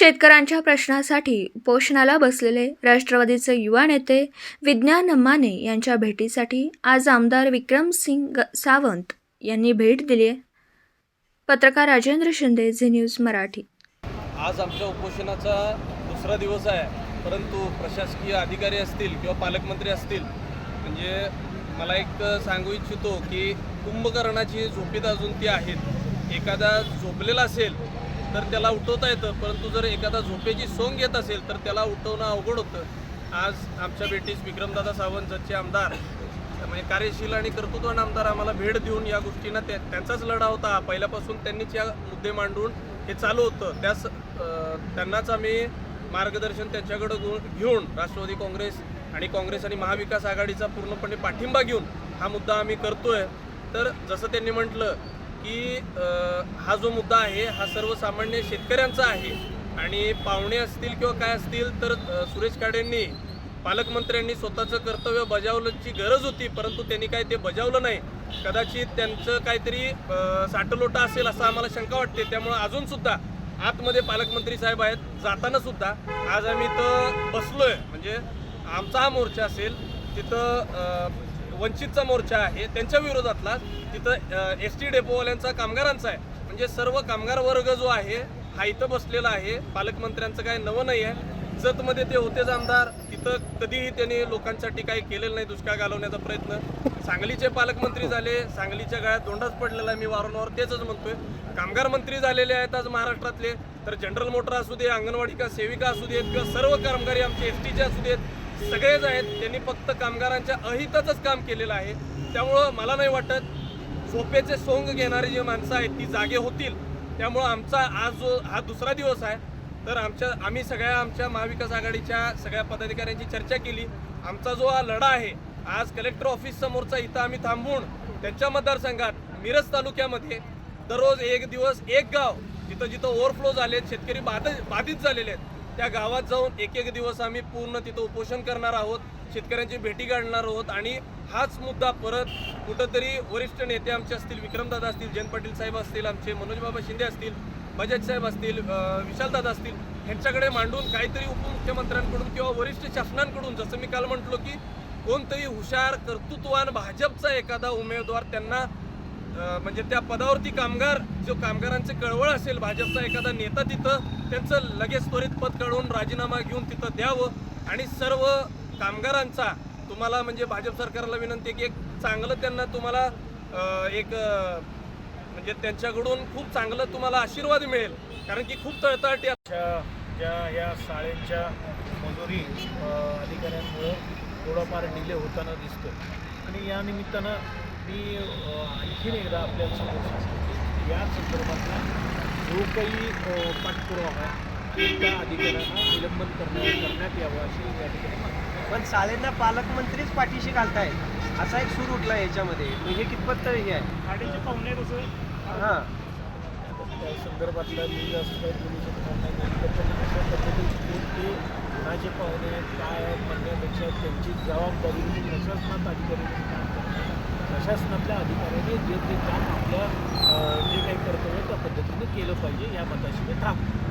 शेतकऱ्यांच्या प्रश्नासाठी उपोषणाला बसलेले राष्ट्रवादीचे युवा नेते विज्ञान माने यांच्या भेटीसाठी आज आमदार विक्रमसिंग ग- सावंत यांनी भेट दिली आहे. पत्रकार राजेंद्र शिंदे झी न्यूज मराठी. आज आमच्या उपोषणाचा दुसरा दिवस आहे. परंतु प्रशासकीय अधिकारी असतील किंवा पालकमंत्री असतील म्हणजे मला एक सांगू इच्छितो की कुंभकर्णाची झोपीत अजून ती आहेत. एखादा झोपलेला असेल तर त्याला उठवता येतं. परंतु जर एखादा झोपेची सोंग येत असेल तर त्याला उठवणं अवघड होतं. आज आमच्या भेटीस विक्रमदादा सावंत आमदार म्हणजे कार्यशील आणि कर्तृत्वान आमदार आम्हाला भेट देऊन या गोष्टींना त्या त्यांचाच लढा होता. पहिल्यापासून त्यांनीच या मुद्दे मांडून हे चालू होतं. त्यास त्यांनाच आम्ही मार्गदर्शन त्यांच्याकडं घेऊन घेऊन राष्ट्रवादी काँग्रेस आणि काँग्रेस आणि महाविकास आघाडीचा पूर्णपणे पाठिंबा घेऊन हा मुद्दा आम्ही करतोय. तर जसं त्यांनी म्हटलं की हा जो मुद्दा आहे हा सर्वसामान्य शेतकऱ्यांचा आहे आणि पाहुणे असतील किंवा काय असतील तर सुरेश काडेंनी पालकमंत्र्यांनी स्वतःचं कर्तव्य बजावल्याची गरज होती परंतु त्यांनी काय ते बजावलं नाही. कदाचित त्यांचं काहीतरी साठलोटा असेल असं आम्हाला शंका वाटते. त्यामुळं अजून सुद्धा आतमध्ये पालकमंत्री साहेब आहेत जाताना सुद्धा आज आम्ही इथं बसलोय. म्हणजे आमचा हा मोर्चा असेल तिथं वंचितचा मोर्चा आहे त्यांच्या विरोधातला तिथं एस टी डेपोवाल्यांचा कामगारांचा आहे. म्हणजे सर्व कामगार वर्ग जो आहे हा इथं बसलेला आहे. पालकमंत्र्यांचं काय नवं नाही आहे. जतमध्ये ते होतेच आमदार. तिथं कधीही त्यांनी लोकांसाठी काही केलेलं नाही दुष्काळ घालवण्याचा प्रयत्न. सांगलीचे पालकमंत्री झाले सांगलीच्या गाळ्यात दोंडाच पडलेला आहे मी वारंवार तेच म्हणतोय. कामगार मंत्री झालेले आहेत आज महाराष्ट्रातले. तर जनरल मोटर असू दे अंगणवाडी का सेविका असू देत किंवा सर्व कामगारी आमचे एस टीचे असू देत सगळेच आहेत त्यांनी फक्त कामगारांच्या अहिताचंच काम केलेलं आहे. त्यामुळं मला नाही वाटत झोपेचे सोंग घेणारी जी माणसं आहेत ती जागे होतील. त्यामुळं आमचा आज जो हा दुसरा दिवस आहे. तर आमच्या आम्ही सगळ्या आमच्या महाविकास आघाडीच्या सगळ्या पदाधिकाऱ्यांची चर्चा केली. आमचा जो हा लढा आहे आज कलेक्टर ऑफिस समोरचा इथं आम्ही थांबून त्यांच्या मतदारसंघात मिरज तालुक्यामध्ये दररोज एक दिवस एक गाव जिथं जिथं ओव्हरफ्लो झालेत शेतकरी बाधित बाधित झालेले आहेत. त्या गावात जाऊन एक एक दिवस आम्ही पूर्ण तिथं उपोषण करणार आहोत शेतकऱ्यांची भेटी काढणार आहोत आणि हाच मुद्दा परत कुठंतरी वरिष्ठ नेते आमचे असतील विक्रमदादा असतील जयंत पाटील साहेब असतील आमचे मनोजबाबा शिंदे असतील बजाज साहेब असतील विशालदादा असतील ह्यांच्याकडे मांडून काहीतरी उपमुख्यमंत्र्यांकडून किंवा वरिष्ठ शासनांकडून जसं मी काल म्हटलो की कोणतरी हुशार कर्तृत्वान भाजपचा एखादा उमेदवार त्यांना म्हणजे त्या पदावरती कामगार जो कामगारांचे कळवळ असेल भाजपचा एखादा नेता तिथं त्यांचं लगेच त्वरित पद काढून राजीनामा घेऊन तिथं द्यावं. आणि सर्व कामगारांचा तुम्हाला म्हणजे भाजप सरकारला विनंती आहे की एक चांगलं त्यांना तुम्हाला एक म्हणजे त्यांच्याकडून खूप चांगलं तुम्हाला आशीर्वाद मिळेल. कारण की खूप तळतळटी ज्या या शाळेच्या मजुरी अधिकाऱ्यांमुळं थोडाफार डिले होताना दिसतो आणि या निमित्तानं मी आणखीन एकदा आपल्याला सांगू शकतो या संदर्भातला जो काही पाठपुरावा आहे ते त्या अधिकाऱ्यांना निलंबन करण्यात करण्यात यावं अशी या ठिकाणी. पण शाळेंना पालकमंत्रीच पाठीशी घालतायत. असा एक सूर उठला याच्यामध्ये. म्हणजे कितपत हे आहे? हां. त्या संदर्भातलं मी जास्त काही बोलू शकणार नाही. पण कशा पद्धतीने कोणते गुणाचे पाहुणे आहेत काय आहेत म्हणण्यापेक्षा त्यांची जबाबदारी प्रशासनात अधिकारी प्रशासनातल्या अधिकाऱ्यांनी जे ते काम आपल्या जे काही कर्तव्य त्या पद्धतीने केलं पाहिजे या मताशी मी थांबतो